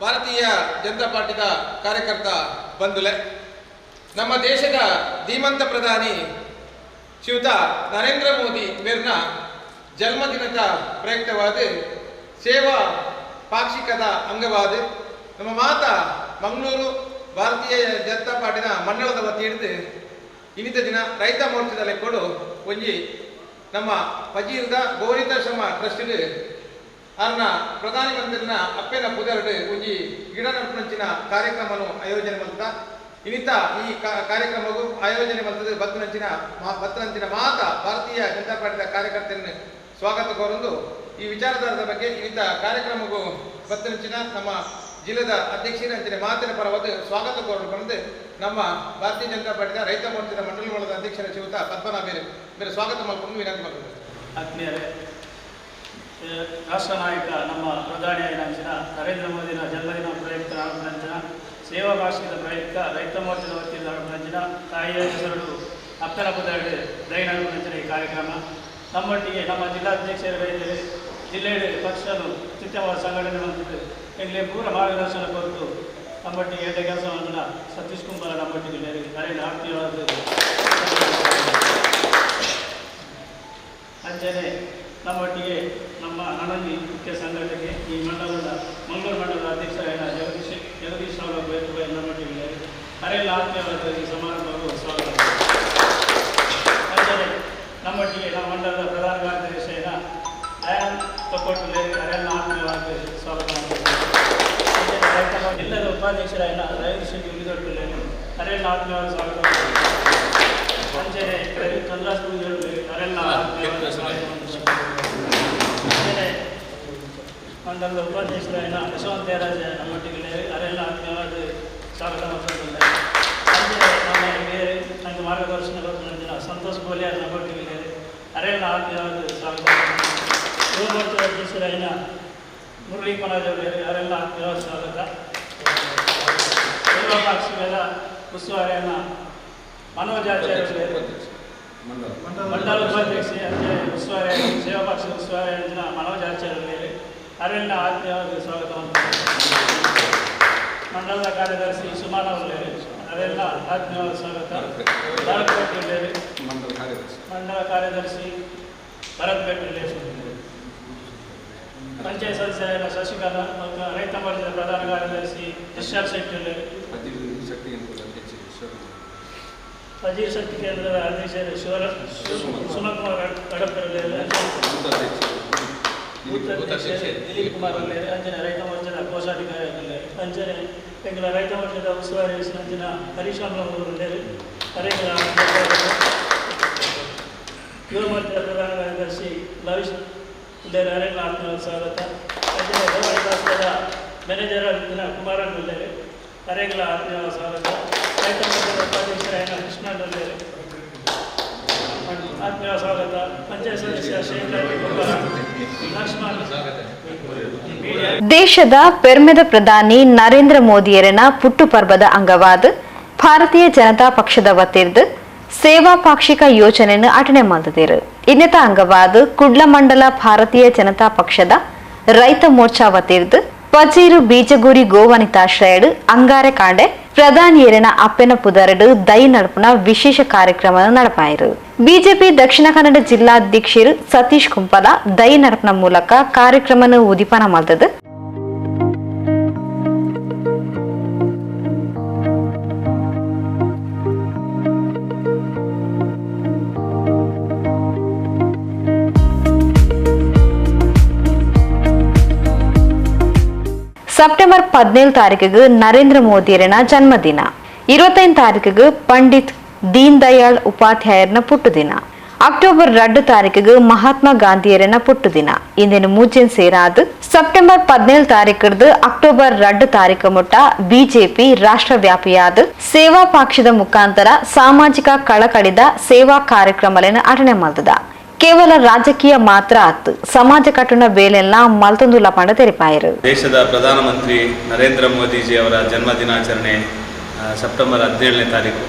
ಭಾರತೀಯ ಜನತಾ ಪಾರ್ಟಿದ ಕಾರ್ಯಕರ್ತ ಬಂಧುಲೆ. ನಮ್ಮ ದೇಶದ ಧೀಮಂತ ಪ್ರಧಾನಿ ಶ್ರೀಯುತ ನರೇಂದ್ರ ಮೋದಿ ಮೇರ್ನ ಜನ್ಮದಿನದ ಪ್ರಯುಕ್ತವಾದ ಸೇವಾ ಪಾಕ್ಷಿಕದ ಅಂಗವಾದ ನಮ್ಮ ಮಾತ ಮಂಗಳೂರು ಭಾರತೀಯ ಜನತಾ ಪಾರ್ಟಿನ ಮಂಡಳದ ವತಿ ಹಿಡಿದು ಇನ್ನಿತ ದಿನ ರೈತ ಮೋರ್ಚಾದಲ್ಲಿ ಕೊಡು ಒಂಜಿ ನಮ್ಮ ಪಜೀರ್ದ ಗೌರಿತಾಶ್ರಮ ಟ್ರಸ್ಟ್ಗೆ ಅರ್ನ ಪ್ರಧಾನಿ ಮಂತ್ರಿನ ಅಪ್ಪೆನ ಪುದರ್ಡ್ ಒಂಜಿ ಗಿಡ ನಡ್ಪುನಂಚಿನ ಕಾರ್ಯಕ್ರಮನು ಆಯೋಜನೆ ಮಂತ ಇನ್ನಿತ ಈ ಕಾರ್ಯಕ್ರಮವು ಆಯೋಜನೆ ಮಲ್ತದ ಬತ್ತನಂಚಿನ ಬತ್ತನಂಚಿನ ಮಾತ ಭಾರತೀಯ ಜನತಾ ಪಾರ್ಟಿದ ಕಾರ್ಯಕರ್ತರನ್ನು ಸ್ವಾಗತ ಕೋರೊಂದು ಈ ವಿಚಾರಧಾರದ ಬಗ್ಗೆ ಇನ್ನಿತ ಕಾರ್ಯಕ್ರಮವು ಬತ್ತನಂಚಿನ ನಮ್ಮ ಜಿಲ್ಲೆದ ಅಧ್ಯಕ್ಷರಂಚಿನ ಮಾತಿನ ಪರವಾದ ಸ್ವಾಗತ ಕೋರಲು ಬಂದು ನಮ್ಮ ಭಾರತೀಯ ಜನತಾ ಪಾರ್ಟಿದ ರೈತ ಮೋರ್ಚಾದ ಮಂಡಳಿ ಮೂಲದ ಅಧ್ಯಕ್ಷರ ಶಿವತ ಪದ್ಮನಾಭ ಬೇರೆ ಸ್ವಾಗತ ಮಾಡಿಕೊಂಡು ವಿನಂತಿ ಮಾಡಿದ್ದಾರೆ ರಾಷ್ಟ್ರ ನಾಯಕ, ನಮ್ಮ ಪ್ರಧಾನಿ ನಂಚಿನ ನರೇಂದ್ರ ಮೋದಿನ ಜನ್ಮದಿನ ಪ್ರಯುಕ್ತ ನಂಚಿನ ಸೇವಾ ಭಾಷೆಯ ಪ್ರಯುಕ್ತ ರೈತ ಮೋರ್ಚಾದ ವತಿಯಿಂದ ನಂಚಿನ ತಾಯಿಯ ಹೆಸರು ಅಪ್ಪನ ಪದಾಡಿ ದೈನಂದು ನಂಚಿನ ಈ ಕಾರ್ಯಕ್ರಮ. ನಮ್ಮೊಟ್ಟಿಗೆ ನಮ್ಮ ಜಿಲ್ಲಾಧ್ಯಕ್ಷರ ವೈದ್ಯರು ಜಿಲ್ಲೆಯಲ್ಲಿ ಪಕ್ಷನು ಅತ್ಯುತ್ತಮವಾದ ಸಂಘಟನೆ ಹೊಂದಿದ್ದು ಇಲ್ಲಿ ಪೂರ್ವ ಮಾರ್ಗದರ್ಶನ ಕೊರತು ನಮ್ಮೊಟ್ಟಿಗೆ ಎಡ್ಡೆ ಕೆಲಸವನ್ನು ಸತೀಶ್ ಕುಂಬಾರ ನಮ್ಮೊಟ್ಟಿಗೆ ನರೇಂದ್ರ ಆರ್ಥಿಕವಾದ ನಮ್ಮೊಟ್ಟಿಗೆ ನಮ್ಮ ನಣಂದಿ ಮುಖ್ಯ ಸಂಘಟನೆ ಈ ಮಂಡಲದ, ಮಂಗಳೂರು ಮಂಡಲದ ಅಧ್ಯಕ್ಷರಾದ ಜಗದೀಶ್ ಜಗದೀಶ್ ಅವರ ಬೇರೆ ನಮ್ಮೊಟ್ಟಿಗೆ ಅರೆಲ್ಲ ಆತ್ಮೀಯವಾದ ಈ ಸಮಾರಂಭವು ಸ್ವಾಗತ. ನಮ್ಮೊಟ್ಟಿಗೆ ನಮ್ಮ ಮಂಡಲದ ಪ್ರಧಾನ ಕಾರ್ಯದರ್ಶಿಯಾದ ದಯಾನಂದ್ ತೊಕ್ಕೊಟ್ಟು ಅರೆಲ್ಲ ಆತ್ಮೀಯವಾದ ಸ್ವಾಗತ ಎಲ್ಲರ ಉಪಾಧ್ಯಕ್ಷರಾದ ರವೀಂದ್ರ ಶೆಟ್ಟಿ ಉಳಿದೊಟ್ಟು ಅರೆಲ್ಲ ಆತ್ಮೀಯವಾದ ಸ್ವಾಗತ. ಅಂಚನೆ ರವಿ ಚಂದ್ರಾಸ್ಪುರಿ ಅರೆಲ್ಲ ಆತ್ಮೀಯವಾದ ಸ್ವಾಗತ ಮಾಡ್ತೇವೆ. ಅಂಚನೆ ಮಂಡಲದ ಉಪಾಧ್ಯಕ್ಷರಾದ ಯಶವಂತ ರಾಜ ನಮ್ಮೊಟ್ಟಿಗೆ ಅವರೆಲ್ಲ ಆತ್ಮೀಯವಾದ ಸ್ವಾಗತ ಮಾಡ್ಕೊಂಡಿದ್ದಾರೆ ನಮ್ಮ ಬೇರೆ ನನಗೆ ಮಾರ್ಗದರ್ಶನ ಕೊಟ್ಟಿನ ಸಂತೋಷ್ ಗೋಲಿಯಾರ್ ನಮ್ಮೊಟ್ಟಿಗೆ ಅರೆಲ್ಲ ಆತ್ಮೀಯವಾದ ಸ್ವಾಗತ ಯುವಮೋರ್ಚಾ ಅಧ್ಯಕ್ಷರಾಯಣ ಮುರಳಿ ಮನೋಜ್ ಅವರಿಗೆ ಅರೆಲ್ಲ ಆತ್ಮೀಯವಾದ ಸ್ವಾಗತ. ಸೇವಾ ಪಾಕ್ಷಿಕದ ಉಸ್ತುವಾರಿಯನ್ನ ಮನೋಜಾಚಾರ್ಯ ಮಂಡಲ. ಉಪಾಧ್ಯಕ್ಷ ಉಸ್ತುವಾರಿಯ ಉಸ್ತುವಾರಿ ಸೇವಾ ಪಕ್ಷದ ಉಸ್ತುವಾರಿ ಅಂಚಿನ ಮನೋಜ್ ಆಚಾರ್ಯ ಮೇಲೆ ಅರಣ್ಯ ಆತ್ಮೀಯವಾದ ಸ್ವಾಗತವನ್ನು ಮಂಡಲದ ಕಾರ್ಯದರ್ಶಿ ಸುಮಾನ ಅವರಲ್ಲಿ ಅರೆಲ್ಲ ಆತ್ಮೀಯವಾದ ಸ್ವಾಗತ. ಭರತ್ ಭಟ್ ಮಂಡಲ ಕಾರ್ಯದರ್ಶಿ. ಭರತ್ ಭಟ್ ಪಂಚಾಯತ್ ಸದಸ್ಯರಾದ ಶಶಿಕಾಂತ್ ಮತ್ತು ರೈತ ಮೋರ್ಚಾದ ಪ್ರಧಾನ ಕಾರ್ಯದರ್ಶಿ ಎಸ್ ಶೆಟ್ಟಿ ಅಜೀರ್ ಶಕ್ತಿ ಕೇಂದ್ರದ ಅಧ್ಯಕ್ಷರು ಶಿವರ ಸುಮಕುಮಾರ್ ಕಡಪರಲ್ಲಿ ದಿಲೀಪ್ ಕುಮಾರ್ ಅಲ್ಲೇ ಅಂಜನೆ ರೈತ ಮೋರ್ಚಾದ ಕೋಶಾಧಿಕಾರಿ ಅಲ್ಲೇ ಅಂಜನೆ ಬೆಂಗಳ ರೈತ ಮೋರ್ಚಾದ ಉಸ್ತುವಾರಿ ಅಂಜನ ಹರೀಶ್ ಅಲ್ಲೇ ಅರೆಂಗಳ ಯುವ ಮೋರ್ಚಾದ ಪ್ರಧಾನ ಕಾರ್ಯದರ್ಶಿ ಲವಿಶ್ ಇಲ್ಲೇ ಅರೆಂಗಳ ಆತ್ಮೀಯ ಸ್ವಾಗತ ಅಂಜನೆ ಗೌರವ ಮ್ಯಾನೇಜರ್ ಅಂಜನ ಕುಮಾರನ್ ಅಲ್ಲೇ ಅರೆಂಗಳ ಆತ್ಮೀಯ ಸ್ವಾಗತ ರೈತ ಮೋರ್ಚಾದ ಉಪಾಧ್ಯಕ್ಷರಾದ ಕೃಷ್ಣ ಅಲ್ಲೇ ಆತ್ಮೀಯ ಸ್ವಾಗತ ಪಂಚಾಯತ್ ಸದಸ್ಯ ಶೇಖರ್ ದೇಶದ ಪೆರ್ಮೆದ ಪ್ರಧಾನಿ ನರೇಂದ್ರ ಮೋದಿಯರನ ಪುಟ್ಟುಪರ್ವದ ಅಂಗವಾದ ಭಾರತೀಯ ಜನತಾ ಪಕ್ಷದ ವತಿರ್ದು ಸೇವಾ ಪಾಕ್ಷಿಕ ಯೋಜನೆಯನ್ನು ಅಟನೆ ಮಾಡಿದಿರು. ಇನ್ನತ ಅಂಗವಾದ ಕುಡ್ಲ ಮಂಡಲ ಭಾರತೀಯ ಜನತಾ ಪಕ್ಷದ ರೈತ ಮೋರ್ಚಾ ವತಿರ್ದು ಪಜೀರು ಬೀಜಗೂರಿ ಗೋವನಿತಾಶ್ರಯಡು ಅಂಗಾರೆ ಕಾಂಡೆ ಪ್ರಧಾನಿಯರನ ಅಪ್ಪೆನ ಪುದರಡು ದೈ ನಡಪುನ ವಿಶೇಷ ಕಾರ್ಯಕ್ರಮ ನಡಪಾಯಿರು. ಬಿಜೆಪಿ ದಕ್ಷಿಣ ಕನ್ನಡ ಜಿಲ್ಲಾಧ್ಯಕ್ಷರು ಸತೀಶ್ ಕುಂಪಲ ದೈ ನಡಪನ ಮೂಲಕ ಕಾರ್ಯಕ್ರಮ ಉದಿಪನ ಮಾಡ್ದದು ಸೆಪ್ಟೆಂಬರ್ ಹದಿನೇಳು ತಾರೀಕಿಗೆ ನರೇಂದ್ರ ಮೋದಿಯರನ ಜನ್ಮದಿನ. இருபத்தைந்து தாரீக்குக்கு ಪಂಡಿತ್ ದೀನ್ ದಯಾಳ್ உபாத்தியாயர்ன புட்டு ಅಕ್ಟೋಬರ್ ಎರಡು ತಾರೀಕಿಗೆ ಮಹಾತ್ಮ ಗಾಂಧಿಯರನ ಪುಟ್ಟು ದಿನ ಇಂದಿನ ಮೂಜಿನ್ ಸೇರಾದು ಸೆಪ್ಟೆಂಬರ್ ಪದಿನೇಳು ತಾರೀಕಿರ್ದು ಅಕ್ಟೋಬರ್ ಎರಡು ತಾರೀಕು ಮುಟ್ಟ ಬಿಜೆಪಿ ರಾಷ್ಟ್ರ ವ್ಯಾಪಿಯಾದ ಸೇವಾ ಪಕ್ಷದ ಮುಖಾಂತರ ಸಾಮಾಜಿಕ ಕಳಕಳಿದ ಸೇವಾ ಕಾರ್ಯಕ್ರಮಗಳನ್ನು ಅಟನೆ ಮಾಡಿದ ಕೇವಲ ರಾಜಕೀಯ ಮಾತ್ರ ಆತು. ಸಮಾಜ ಕಟ್ಟಣ ಬೇಲೆಲ್ಲ ಮಲ್ತೊಂದುಲ್ಲ ಪಂಡ ತೆರಿಪಾಯಿರು. ದೇಶದ ಪ್ರಧಾನಮಂತ್ರಿ ನರೇಂದ್ರ ಮೋದಿಜಿ ಅವರ ಜನ್ಮ ದಿನಾಚರಣೆ ಸೆಪ್ಟೆಂಬರ್ ಹದಿನೇಳನೇ ತಾರೀಕು.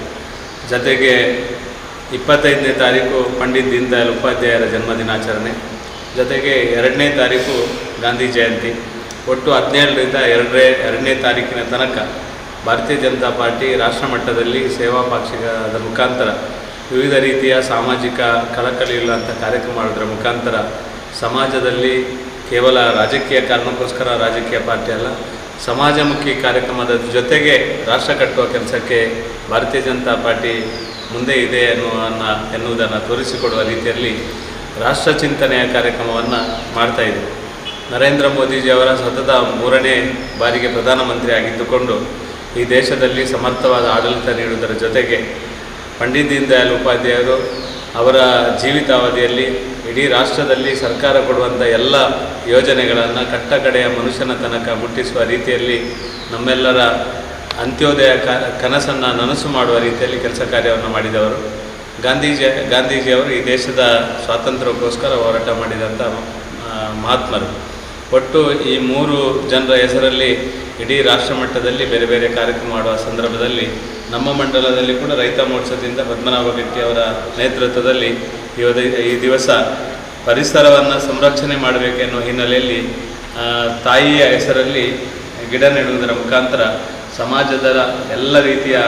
ಜೊತೆಗೆ ಇಪ್ಪತ್ತೈದನೇ ತಾರೀಕು ಪಂಡಿತ್ ದೀನ್ ದಯಾಳ್ ಉಪಾಧ್ಯಾಯರ ಜನ್ಮ ದಿನಾಚರಣೆ. ಜೊತೆಗೆ ಎರಡನೇ ತಾರೀಕು ಗಾಂಧಿ ಜಯಂತಿ. ಒಟ್ಟು ಹದಿನೇಳರಿಂದ ಎರಡನೇ ಎರಡನೇ ತಾರೀಕಿನ ತನಕ ಭಾರತೀಯ ಜನತಾ ಪಾರ್ಟಿ ರಾಷ್ಟ್ರ ಮಟ್ಟದಲ್ಲಿ ಸೇವಾ ಪಾಕ್ಷಿಕದ ಮುಖಾಂತರ ವಿವಿಧ ರೀತಿಯ ಸಾಮಾಜಿಕ ಕಳಕಳಿ ಅಂತ ಕಾರ್ಯಕ್ರಮ ಮಾಡೋದ್ರ ಮುಖಾಂತರ ಸಮಾಜದಲ್ಲಿ ಕೇವಲ ರಾಜಕೀಯ ಕಾರಣಕ್ಕೋಸ್ಕರ ರಾಜಕೀಯ ಪಾರ್ಟಿ ಅಲ್ಲ, ಸಮಾಜಮುಖಿ ಕಾರ್ಯಕ್ರಮದ ಜೊತೆಗೆ ರಾಷ್ಟ್ರ ಕಟ್ಟುವ ಕೆಲಸಕ್ಕೆ ಭಾರತೀಯ ಜನತಾ ಪಾರ್ಟಿ ಮುಂದೆ ಇದೆ ಅನ್ನುವ ಎನ್ನುವುದನ್ನು ತೋರಿಸಿಕೊಡುವ ರೀತಿಯಲ್ಲಿ ರಾಷ್ಟ್ರ ಚಿಂತನೆಯ ಕಾರ್ಯಕ್ರಮವನ್ನು ಮಾಡ್ತಾ ಇದೆ. ನರೇಂದ್ರ ಮೋದಿಜಿಯವರ ಸತತ ಮೂರನೇ ಬಾರಿಗೆ ಪ್ರಧಾನಮಂತ್ರಿ ಆಗಿದ್ದುಕೊಂಡು ಈ ದೇಶದಲ್ಲಿ ಸಮರ್ಥವಾದ ಆಡಳಿತ ನೀಡುವುದರ ಜೊತೆಗೆ ಪಂಡಿತ್ ದೀನ್ ದಯಾಳ್ ಉಪಾಧ್ಯಾಯರು ಅವರ ಜೀವಿತಾವಧಿಯಲ್ಲಿ ಇಡೀ ರಾಷ್ಟ್ರದಲ್ಲಿ ಸರ್ಕಾರ ಕೊಡುವಂಥ ಎಲ್ಲ ಯೋಜನೆಗಳನ್ನು ಕಟ್ಟ ಕಡೆಯ ಮನುಷ್ಯನ ತನಕ ಮುಟ್ಟಿಸುವ ರೀತಿಯಲ್ಲಿ ನಮ್ಮೆಲ್ಲರ ಅಂತ್ಯೋದಯ ಕ, ಕನಸನ್ನು ನನಸು ಮಾಡುವ ರೀತಿಯಲ್ಲಿ ಕೆಲಸ ಕಾರ್ಯವನ್ನು ಮಾಡಿದವರು. ಗಾಂಧೀಜಿ, ಗಾಂಧೀಜಿಯವರು ಈ ದೇಶದ ಸ್ವಾತಂತ್ರ್ಯಕ್ಕೋಸ್ಕರ ಹೋರಾಟ ಮಾಡಿದಂಥ ಮಹಾತ್ಮರು. ಒಟ್ಟು ಈ ಮೂರು ಜನರ ಹೆಸರಲ್ಲಿ ಇಡೀ ರಾಷ್ಟ್ರ ಮಟ್ಟದಲ್ಲಿ ಬೇರೆ ಬೇರೆ ಕಾರ್ಯಕ್ರಮ ಮಾಡುವ ಸಂದರ್ಭದಲ್ಲಿ ನಮ್ಮ ಮಂಡಲದಲ್ಲಿ ಕೂಡ ರೈತ ಮೋರ್ಚಾದಿಂದ ಪದ್ಮನಾಭ ಗಟ್ಟಿ ಅವರ ನೇತೃತ್ವದಲ್ಲಿ ಇವತ್ತು ಈ ದಿವಸ ಪರಿಸರವನ್ನು ಸಂರಕ್ಷಣೆ ಮಾಡಬೇಕೆನ್ನುವ ಹಿನ್ನೆಲೆಯಲ್ಲಿ ತಾಯಿಯ ಹೆಸರಲ್ಲಿ ಗಿಡ ನೆಡುವುದರ ಮುಖಾಂತರ ಸಮಾಜದ ಎಲ್ಲ ರೀತಿಯ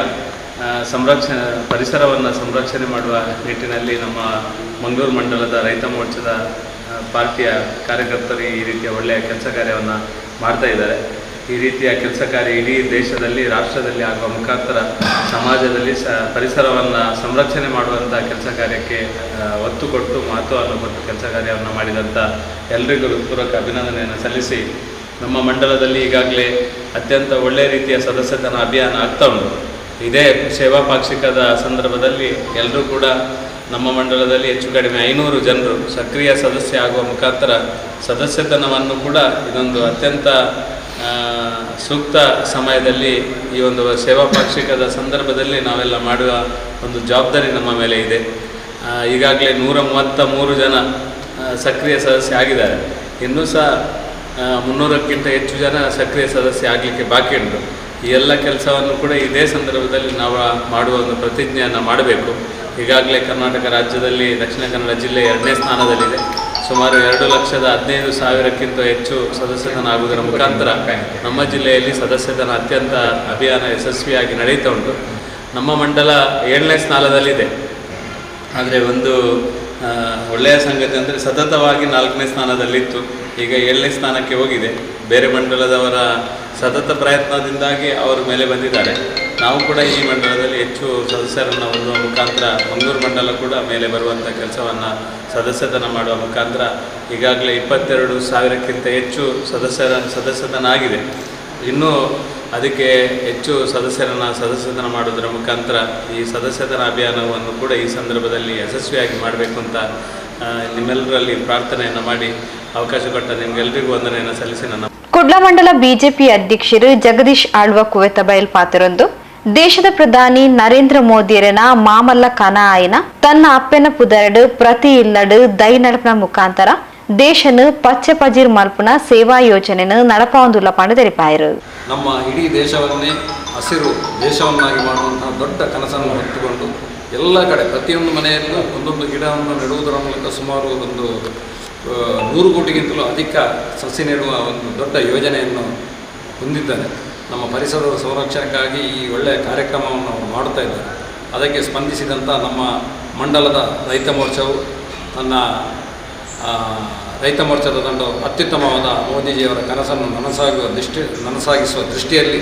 ಸಂರಕ್ಷಣೆ, ಪರಿಸರವನ್ನು ಸಂರಕ್ಷಣೆ ಮಾಡುವ ನಿಟ್ಟಿನಲ್ಲಿ ನಮ್ಮ ಮಂಗಳೂರು ಮಂಡಲದ ರೈತ ಮೋರ್ಚಾದ ಪಾರ್ಟಿಯ ಕಾರ್ಯಕರ್ತರು ಈ ರೀತಿಯ ಒಳ್ಳೆಯ ಕೆಲಸ ಕಾರ್ಯವನ್ನು ಮಾಡ್ತಾ ಇದ್ದಾರೆ. ಈ ರೀತಿಯ ಕೆಲಸ ಕಾರ್ಯ ಇಡೀ ದೇಶದಲ್ಲಿ, ರಾಷ್ಟ್ರದಲ್ಲಿ ಆಗುವ ಮುಖಾಂತರ ಸಮಾಜದಲ್ಲಿ ಸ, ಪರಿಸರವನ್ನು ಸಂರಕ್ಷಣೆ ಮಾಡುವಂಥ ಕೆಲಸ ಕಾರ್ಯಕ್ಕೆ ಒತ್ತು ಕೊಟ್ಟು ಮಹತ್ವವನ್ನು ಕೊಟ್ಟು ಕೆಲಸ ಕಾರ್ಯವನ್ನು ಮಾಡಿದಂಥ ಎಲ್ರಿಗೂ ಪೂರ್ವಕ ಅಭಿನಂದನೆಯನ್ನು ಸಲ್ಲಿಸಿ ನಮ್ಮ ಮಂಡಲದಲ್ಲಿ ಈಗಾಗಲೇ ಅತ್ಯಂತ ಒಳ್ಳೆಯ ರೀತಿಯ ಸದಸ್ಯತನ ಅಭಿಯಾನ ಆಗ್ತಾ ಉಂಟು. ಇದೇ ಸೇವಾ ಪಾಕ್ಷಿಕದ ಸಂದರ್ಭದಲ್ಲಿ ಎಲ್ಲರೂ ಕೂಡ ನಮ್ಮ ಮಂಡಲದಲ್ಲಿ ಹೆಚ್ಚು ಕಡಿಮೆ ಐನೂರು ಜನರು ಸಕ್ರಿಯ ಸದಸ್ಯ ಆಗುವ ಮುಖಾಂತರ ಸದಸ್ಯತನವನ್ನು ಕೂಡ ಇದೊಂದು ಅತ್ಯಂತ ಸೂಕ್ತ ಸಮಯದಲ್ಲಿ ಈ ಒಂದು ಸೇವಾ ಪಾಕ್ಷಿಕದ ಸಂದರ್ಭದಲ್ಲಿ ನಾವೆಲ್ಲ ಮಾಡುವ ಒಂದು ಜವಾಬ್ದಾರಿ ನಮ್ಮ ಮೇಲೆ ಇದೆ. ಈಗಾಗಲೇ ನೂರ ಮೂವತ್ತ ಮೂರು ಜನ ಸಕ್ರಿಯ ಸದಸ್ಯ ಆಗಿದ್ದಾರೆ. ಇನ್ನೂ ಸಹ ಮುನ್ನೂರಕ್ಕಿಂತ ಹೆಚ್ಚು ಜನ ಸಕ್ರಿಯ ಸದಸ್ಯ ಆಗಲಿಕ್ಕೆ ಬಾಕಿ ಉಂಟು. ಈ ಎಲ್ಲ ಕೆಲಸವನ್ನು ಕೂಡ ಇದೇ ಸಂದರ್ಭದಲ್ಲಿ ನಾವು ಮಾಡುವ ಒಂದು ಪ್ರತಿಜ್ಞೆಯನ್ನು ಮಾಡಬೇಕು. ಈಗಾಗಲೇ ಕರ್ನಾಟಕ ರಾಜ್ಯದಲ್ಲಿ ದಕ್ಷಿಣ ಕನ್ನಡ ಜಿಲ್ಲೆ ಎರಡನೇ ಸ್ಥಾನದಲ್ಲಿದೆ. ಸುಮಾರು ಎರಡು ಲಕ್ಷದ ಹದಿನೈದು ಸಾವಿರಕ್ಕಿಂತ ಹೆಚ್ಚು ಸದಸ್ಯತನಾಗುವುದರ ಮುಖಾಂತರ ನಮ್ಮ ಜಿಲ್ಲೆಯಲ್ಲಿ ಸದಸ್ಯತನ ಅತ್ಯಂತ ಅಭಿಯಾನ ಯಶಸ್ವಿಯಾಗಿ ನಡೀತಾ ಉಂಟು. ನಮ್ಮ ಮಂಡಲ ಏಳನೇ ಸ್ಥಾನದಲ್ಲಿದೆ. ಆದರೆ ಒಂದು ಒಳ್ಳೆಯ ಸಂಗತಿ ಅಂದರೆ ಸತತವಾಗಿ ನಾಲ್ಕನೇ ಸ್ಥಾನದಲ್ಲಿತ್ತು. ಈಗ ಏಳನೇ ಸ್ಥಾನಕ್ಕೆ ಹೋಗಿದೆ. ಬೇರೆ ಮಂಡಲದವರ ಸತತ ಪ್ರಯತ್ನದಿಂದಾಗಿ ಅವರು ಮೇಲೆ ಬಂದಿದ್ದಾರೆ. ನಾವು ಕೂಡ ಈ ಮಂಡಲದಲ್ಲಿ ಹೆಚ್ಚು ಸದಸ್ಯರನ್ನು ಹೊಂದುವ ಮುಖಾಂತರ ಮಂಗಳೂರು ಮಂಡಲ ಕೂಡ ಮೇಲೆ ಬರುವಂಥ ಕೆಲಸವನ್ನು ಸದಸ್ಯತನ ಮಾಡುವ ಮುಖಾಂತರ ಈಗಾಗಲೇ ಇಪ್ಪತ್ತೆರಡು ಸಾವಿರಕ್ಕಿಂತ ಹೆಚ್ಚು ಸದಸ್ಯರ ಸದಸ್ಯತನ ಆಗಿದೆ ಇನ್ನೂ ಅದಕ್ಕೆ ಹೆಚ್ಚು ಸದಸ್ಯರನ್ನು ಸದಸ್ಯತನ ಮಾಡೋದರ ಮುಖಾಂತರ ಈ ಸದಸ್ಯತನ ಅಭಿಯಾನವನ್ನು ಕೂಡ ಈ ಸಂದರ್ಭದಲ್ಲಿ ಯಶಸ್ವಿಯಾಗಿ ಮಾಡಬೇಕು ಅಂತ ನಿಮ್ಮೆಲ್ಲರಲ್ಲಿ ಪ್ರಾರ್ಥನೆಯನ್ನು ಮಾಡಿ ಅವಕಾಶ ಕೊಟ್ಟ ನಿಮಗೆಲ್ಲರಿಗೂ ವಂದನೆಯನ್ನು ಸಲ್ಲಿಸಿ ನನ್ನ ಕುಡ್ಲ ಮಂಡಲ ಬಿಜೆಪಿ ಅಧ್ಯಕ್ಷರು ಜಗದೀಶ್ ಆಳ್ವ ಕುವೆತ ಬಯಲ್ಪಾತಿರೊಂದು ದೇಶದ ಪ್ರಧಾನಿ ನರೇಂದ್ರ ಮೋದಿಯರನ ಮಾಮಲ್ಲ ಕನ ಆಯ್ನ ತನ್ನ ಅಪ್ಪೆನ ಪುದರಡು ಪ್ರತಿ ಇಲ್ಲಡು ದೈ ನಡಪನ ಮುಖಾಂತರ ದೇಶನು ಪಚ್ಚ ಪಜಿರ್ ಮಲ್ಪುನ ಸೇವಾ ಯೋಜನೆನು ನಡಪಾವಂದುಲ್ಲ ಪಂಡ ತೆರಿಪಾಯರು. ನಮ್ಮ ಇಡೀ ದೇಶವನ್ನೇ ಹಸಿರು ದೇಶವನ್ನಾಗಿ ಮಾಡುವಂತಹ ದೊಡ್ಡ ಕನಸನ್ನು ಹೊತ್ತುಕೊಂಡು ಎಲ್ಲ ಕಡೆ ಪ್ರತಿಯೊಂದು ಮನೆಯಲ್ಲೂ ಒಂದೊಂದು ಗಿಡವನ್ನು ನೆಡುವುದರ ಮೂಲಕ ಸುಮಾರು ಒಂದು ನೂರು ಕೋಟಿಗಿಂತಲೂ ಅಧಿಕ ಸಸಿ ನೆಡುವ ಒಂದು ದೊಡ್ಡ ಯೋಜನೆಯನ್ನು ಹೊಂದಿದ್ದಾರೆ. ನಮ್ಮ ಪರಿಸರದ ಸಂರಕ್ಷಣೆಗಾಗಿ ಈ ಒಳ್ಳೆಯ ಕಾರ್ಯಕ್ರಮವನ್ನು ಮಾಡುತ್ತಾ ಇದ್ದಾರೆ. ಅದಕ್ಕೆ ಸ್ಪಂದಿಸಿದಂಥ ನಮ್ಮ ಮಂಡಲದ ರೈತ ಮೋರ್ಚಾವು ತನ್ನ ರೈತ ಮೋರ್ಚಾದ ತಂಡವು ಅತ್ಯುತ್ತಮವಾದ ಮೋದಿಜಿಯವರ ಕನಸನ್ನು ನನಸಾಗುವ ದೃಷ್ಟಿ, ನನಸಾಗಿಸುವ ದೃಷ್ಟಿಯಲ್ಲಿ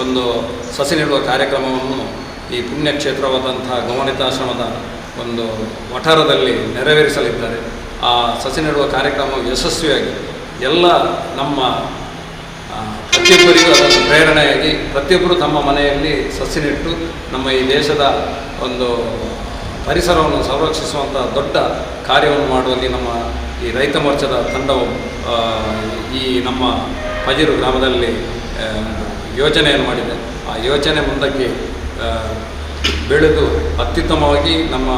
ಒಂದು ಸಸಿ ನೆಡುವ ಕಾರ್ಯಕ್ರಮವನ್ನು ಈ ಪುಣ್ಯಕ್ಷೇತ್ರವಾದಂಥ ಗಮನಿತಾಶ್ರಮದ ಒಂದು ವಠಾರದಲ್ಲಿ ನೆರವೇರಿಸಲಿದ್ದಾರೆ. ಆ ಸಸಿ ನೆಡುವ ಕಾರ್ಯಕ್ರಮವು ಯಶಸ್ವಿಯಾಗಿ ಎಲ್ಲ ನಮ್ಮ ಪ್ರತಿಯೊಬ್ಬರಿಗೂ ಅದೊಂದು ಪ್ರೇರಣೆಯಾಗಿ ಪ್ರತಿಯೊಬ್ಬರು ತಮ್ಮ ಮನೆಯಲ್ಲಿ ಸಸಿ ನೆಟ್ಟು ನಮ್ಮ ಈ ದೇಶದ ಒಂದು ಪರಿಸರವನ್ನು ಸಂರಕ್ಷಿಸುವಂಥ ದೊಡ್ಡ ಕಾರ್ಯವನ್ನು ಮಾಡುವಲ್ಲಿ ನಮ್ಮ ಈ ರೈತ ಮೋರ್ಚಾದ ತಂಡವು ಈ ನಮ್ಮ ಪಜಿರು ಗ್ರಾಮದಲ್ಲಿ ಯೋಜನೆಯನ್ನು ಮಾಡಿದೆ. ಆ ಯೋಜನೆ ಮುಂದಕ್ಕೆ ಬೆಳೆದು ಅತ್ಯುತ್ತಮವಾಗಿ ನಮ್ಮ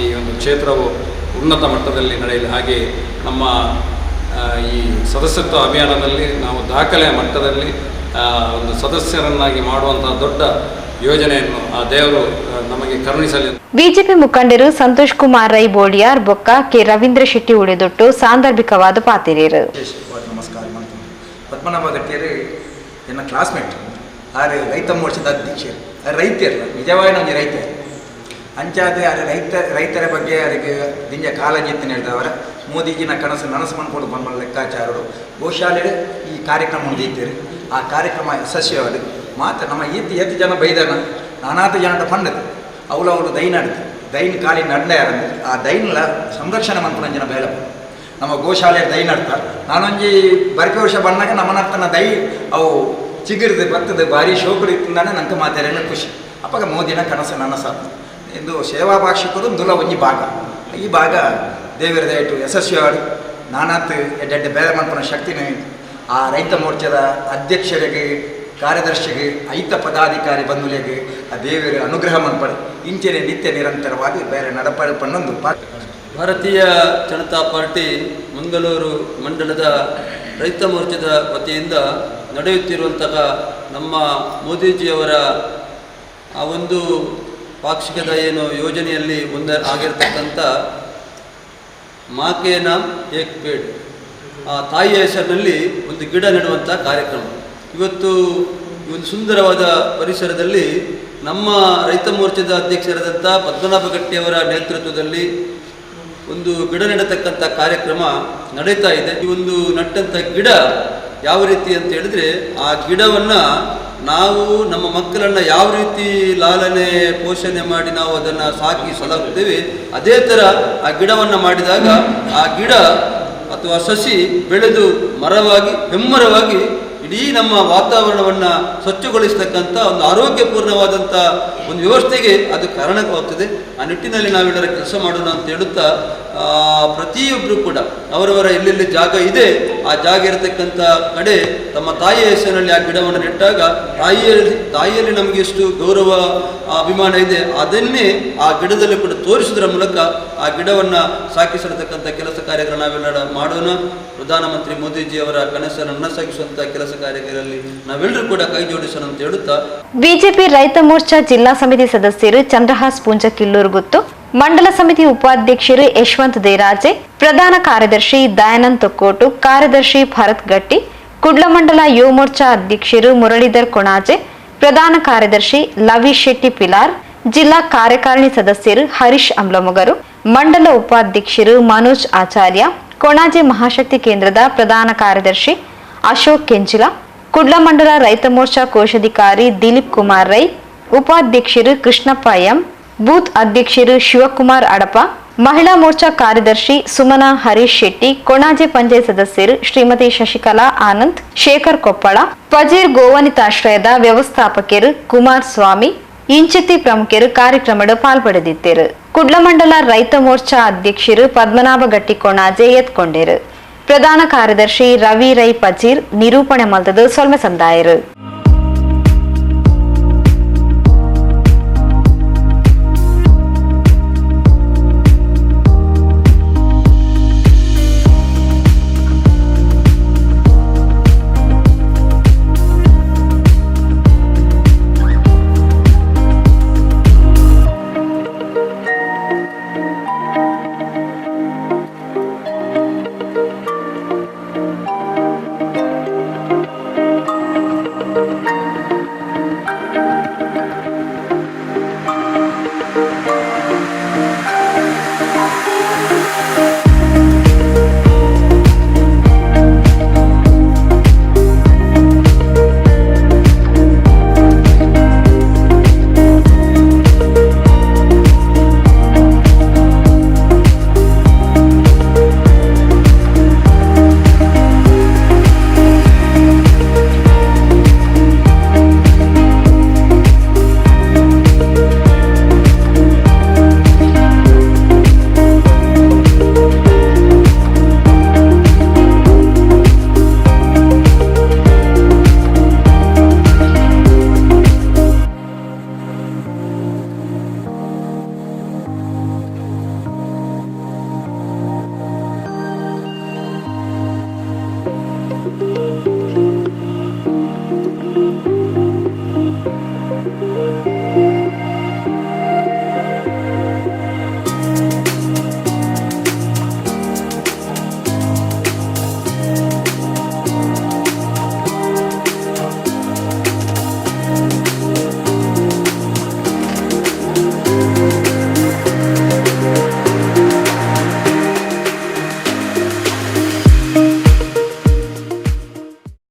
ಈ ಒಂದು ಕ್ಷೇತ್ರವು ಉನ್ನತ ಮಟ್ಟದಲ್ಲಿ ನಡೆಯಲಿ. ಹಾಗೆ ನಮ್ಮ ಈ ಸದಸ್ಯತ್ವ ಅಭಿಯಾನದಲ್ಲಿ ನಾವು ದಾಖಲೆಯ ಮಟ್ಟದಲ್ಲಿ ಒಂದು ಸದಸ್ಯರನ್ನಾಗಿ ಮಾಡುವಂತಹ ದೊಡ್ಡ ಯೋಜನೆಯನ್ನು ಆ ದೇವರು ನಮಗೆ ಕರುಣಿಸಲಿ ಬಿಜೆಪಿ ಮುಖಂಡರು ಸಂತೋಷ್ ಕುಮಾರ್ ರೈ ಬೋಡಿಯಾರ್ ಬೊಕ್ಕ ಕೆ ರವೀಂದ್ರ ಶೆಟ್ಟಿ ಉಳಿದೊಟ್ಟು ಸಾಂದರ್ಭಿಕವಾದ ಪಾತಿರಿಯರು. ನಮಸ್ಕಾರ ಪದ್ಮನಾಭ ಗಟ್ಟಿಯರು ನನ್ನ ಕ್ಲಾಸ್ಮೇಟ್ ಆ ರೈತ ಮೋರ್ಚದ ಅಧ್ಯಕ್ಷರು ರೈತರು ನಿಜವಾಗಿ ನಮಗೆ ರೈತ ಅಂಚಾದೆ ಆರು ರೈತ, ರೈತರ ಬಗ್ಗೆ ಅದಕ್ಕೆ ದಿಂಜ ಕಾಳಜಿ ಅಂತ ಹೇಳಿದವರ, ಮೋದಿಜಿನ ಕನಸು ನನಸು ಮಾಡ್ಕೊಂಡು ಬಂದ ಲೆಕ್ಕಾಚಾರರು. ಗೋಶಾಲೆ ಈ ಕಾರ್ಯಕ್ರಮ ಹೊಂದಿದ್ದೀರಿ ಆ ಕಾರ್ಯಕ್ರಮ ಯಶಸ್ವಿಯಾದ ಮಾತ್ರ ನಮ್ಮ ಈತಿ ಎತ್ತು ಜನ ಬೈದಾನ ನಾನಾತು ಜನದ ಪಂಡದು ಅವಳು ಅವಳು ಅಡ್ತು ದೈನ್ ಕಾಲಿ ನಡ್ಡ ಯಾರಂದ್ರೆ ಆ ದೈನ್ಲ ಸಂರಕ್ಷಣೆ ಮಂತ್ರಂಜನ ಜನ ನಮ್ಮ ಗೋಶಾಲೆ ದೈ ನಡ್ತ. ನಾನೊಂಜಿ ಬರ್ಕೆ ವರ್ಷ ಬಂದಾಗ ನಮ್ಮ ನರ್ತನ ದೈ, ಅವು ಚಿಗಿರ್ದು ಬರ್ತದೆ ಭಾರಿ ಶೋಕರು ಇತ್ತಿಂದಾನೆ ನಂಗೆ ಮಾತಾಡೋಣ ಖುಷಿ. ಅಪ್ಪಾಗ ಮೋದಿನ ಕನಸು ನನ್ನ ಸಾಕು ಎಂದು ಸೇವಾ ಭಾಷಿಕರು ದುಲ ಒಂಜಿ ಭಾಗ. ಈ ಭಾಗ ದೇವರ ದಯಟು ಯಶಸ್ವಿಯಾಡು ನಾನಾತ್ ಎಡ್ಡೆಡ್ಡೆ ಬೇರೆ ಮಾಡ್ಕೊಳೋ ಶಕ್ತಿನೇ ಆ ರೈತ ಮೋರ್ಚಾದ ಅಧ್ಯಕ್ಷರಿಗೆ, ಕಾರ್ಯದರ್ಶಿಗೆ, ಐತ ಪದಾಧಿಕಾರಿ ಬಂಧುಗಳಿಗೆ ಆ ದೇವರ ಅನುಗ್ರಹ ಮನ್ಪಡೆ ಇಂಚೆನೆ ನಿತ್ಯ ನಿರಂತರವಾಗಿ ಬೇರೆ ನಡಪಡೆ ಪನ್ನೊಂದು ಪಾ ಭಾರತೀಯ ಜನತಾ ಪಾರ್ಟಿ ಮಂಗಳೂರು ಮಂಡಲದ ರೈತ ಮೋರ್ಚಾದ ವತಿಯಿಂದ ನಡೆಯುತ್ತಿರುವಂತಹ ನಮ್ಮ ಮೋದಿಜಿಯವರ ಆ ಒಂದು ಪಾಕ್ಷಿಕದ ಏನು ಯೋಜನೆಯಲ್ಲಿ ಮುಂದೆ ಆಗಿರ್ತಕ್ಕಂಥ ಮಾಕೆ ನಾಮ್ ಏಕ್ ಪೇಡ್. ಆ ತಾಯಿಯ ಹೆಸರಿನಲ್ಲಿ ಒಂದು ಗಿಡ ನೆಡುವಂಥ ಕಾರ್ಯಕ್ರಮ. ಇವತ್ತು ಈ ಒಂದು ಸುಂದರವಾದ ಪರಿಸರದಲ್ಲಿ ನಮ್ಮ ರೈತ ಮೋರ್ಚಾದ ಅಧ್ಯಕ್ಷರಾದಂಥ ಪದ್ಮನಾಭ ಗಟ್ಟಿಯವರ ನೇತೃತ್ವದಲ್ಲಿ ಒಂದು ಗಿಡ ನೆಡತಕ್ಕಂಥ ಕಾರ್ಯಕ್ರಮ ನಡೀತಾ ಇದೆ. ಈ ಒಂದು ನಟ್ಟಂಥ ಗಿಡ ಯಾವ ರೀತಿ ಅಂತ ಹೇಳಿದ್ರೆ ಆ ಗಿಡವನ್ನ ನಾವು ನಮ್ಮ ಮಕ್ಕಳನ್ನ ಯಾವ ರೀತಿ ಲಾಲನೆ ಪೋಷಣೆ ಮಾಡಿ ನಾವು ಅದನ್ನು ಸಾಕಿ ಸಲಹುತ್ತೇವೆ ಅದೇ ಥರ ಆ ಗಿಡವನ್ನು ಮಾಡಿದಾಗ ಆ ಗಿಡ ಅಥವಾ ಸಸಿ ಬೆಳೆದು ಮರವಾಗಿ, ಹೆಮ್ಮರವಾಗಿ ಇಡೀ ನಮ್ಮ ವಾತಾವರಣವನ್ನು ಸ್ವಚ್ಛಗೊಳಿಸ್ತಕ್ಕಂಥ ಒಂದು ಆರೋಗ್ಯಪೂರ್ಣವಾದಂಥ ಒಂದು ವ್ಯವಸ್ಥೆಗೆ ಅದು ಕಾರಣವಾಗ್ತದೆ. ಆ ನಿಟ್ಟಿನಲ್ಲಿ ನಾವೆಲ್ಲರ ಕೆಲಸ ಮಾಡೋಣ ಅಂತ ಹೇಳುತ್ತಾ ಪ್ರತಿಯೊಬ್ಬರು ಕೂಡ ಅವರವರ ಎಲ್ಲೆಲ್ಲಿ ಜಾಗ ಇದೆ. ಆ ಜಾಗ ಇರತಕ್ಕಂಥ ಕಡೆ ತಮ್ಮ ತಾಯಿಯ ಹೆಸರಿನಲ್ಲಿ ಆ ಗಿಡವನ್ನು ನೆಟ್ಟಾಗ ತಾಯಿಯಲ್ಲಿ ತಾಯಿಯಲ್ಲಿ ನಮಗೆ ಎಷ್ಟು ಗೌರವ ಅಭಿಮಾನ ಇದೆ. ಅದನ್ನೇ ಆ ಗಿಡದಲ್ಲಿ ಕೂಡ ತೋರಿಸುವುದರ ಮೂಲಕ ಆ ಗಿಡವನ್ನು ಸಾಕಿಸಿರತಕ್ಕಂಥ ಕೆಲಸ ಕಾರ್ಯಗಳು ನಾವೆಲ್ಲ ಮಾಡೋಣ. ಪ್ರಧಾನಮಂತ್ರಿ ಮೋದಿಜಿಯವರ ಕನಸನ್ನು ನನಸಾಗಿಸುವಂತಹ ಕೆಲಸ ಕಾರ್ಯಗಳಲ್ಲಿ ನಾವೆಲ್ಲರೂ ಕೂಡ ಕೈ ಜೋಡಿಸೋಣ ಅಂತ ಹೇಳುತ್ತಾ. ಬಿಜೆಪಿ ರೈತ ಮೋರ್ಚಾ ಜಿಲ್ಲಾ ಸಮಿತಿ ಸದಸ್ಯರು ಚಂದ್ರಹಾಸ್ ಪೂಂಜ ಕಿಲ್ಲೂರುಗುತ್ತು ಮಂಡಲ ಸಮಿತಿ ಉಪಾಧ್ಯಕ್ಷರು ಯಶವಂತ್ ದೇರಾಜೆ ಪ್ರಧಾನ ಕಾರ್ಯದರ್ಶಿ ದಯಾನಂದ್ ತೊಕ್ಕೋಟು ಕಾರ್ಯದರ್ಶಿ ಭರತ್ ಗಟ್ಟಿ ಕುಡ್ಲ ಮಂಡಲ ಯುವ ಮೋರ್ಚಾ ಅಧ್ಯಕ್ಷರು ಮುರಳೀಧರ್ ಕೊಣಾಜೆ ಪ್ರಧಾನ ಕಾರ್ಯದರ್ಶಿ ಲವೀಶ್ ಶೆಟ್ಟಿ ಪಿಲಾರ್ ಜಿಲ್ಲಾ ಕಾರ್ಯಕಾರಿಣಿ ಸದಸ್ಯರು ಹರೀಶ್ ಅಮ್ಲಮೊಗರು ಮಂಡಲ ಉಪಾಧ್ಯಕ್ಷರು ಮನೋಜ್ ಆಚಾರ್ಯ ಕೊಣಾಜೆ ಮಹಾಶಕ್ತಿ ಕೇಂದ್ರದ ಪ್ರಧಾನ ಕಾರ್ಯದರ್ಶಿ ಅಶೋಕ್ ಕೆಂಚಿಲ ಕುಡ್ಲ ಮಂಡಲ ರೈತ ಮೋರ್ಚಾ ಕೋಶಾಧಿಕಾರಿ ದಿಲೀಪ್ ಕುಮಾರ್ ರೈ ಉಪಾಧ್ಯಕ್ಷರು ಕೃಷ್ಣಪ್ಪ ಎಂ ಬೂತ್ ಅಧ್ಯಕ್ಷರು ಶಿವಕುಮಾರ್ ಅಡಪ ಮಹಿಳಾ ಮೋರ್ಚಾ ಕಾರ್ಯದರ್ಶಿ ಸುಮನಾ ಹರೀಶ್ ಶೆಟ್ಟಿ, ಕೊಣಾಜೆ ಪಂಚಾಯತ್ ಸದಸ್ಯರು ಶ್ರೀಮತಿ ಶಶಿಕಲಾ ಆನಂದ್, ಶೇಖರ್ ಕೊಪ್ಪಳ, ಪಜೀರ್ ಗೋವನಿತಾಶ್ರಯದ ವ್ಯವಸ್ಥಾಪಕರು ಕುಮಾರ್ ಸ್ವಾಮಿ ಇಂಚಿತಿ ಪ್ರಮುಖರು ಕಾರ್ಯಕ್ರಮದ ಪಾಲ್ಪಡೆದಿದ್ದರು. ಕುಡ್ಲಮಂಡಲ ರೈತ ಮೋರ್ಚಾ ಅಧ್ಯಕ್ಷರು ಪದ್ಮನಾಭ ಗಟ್ಟಿ ಕೊಣಾಜೆ ಎತ್ಕೊಂಡರು. ಪ್ರಧಾನ ಕಾರ್ಯದರ್ಶಿ ರವಿ ರೈ ಪಜೀರ್ ನಿರೂಪಣೆ ಮಲ್ತದು ಸೊಲ್ಮೆ ಸಂದಾಯರು.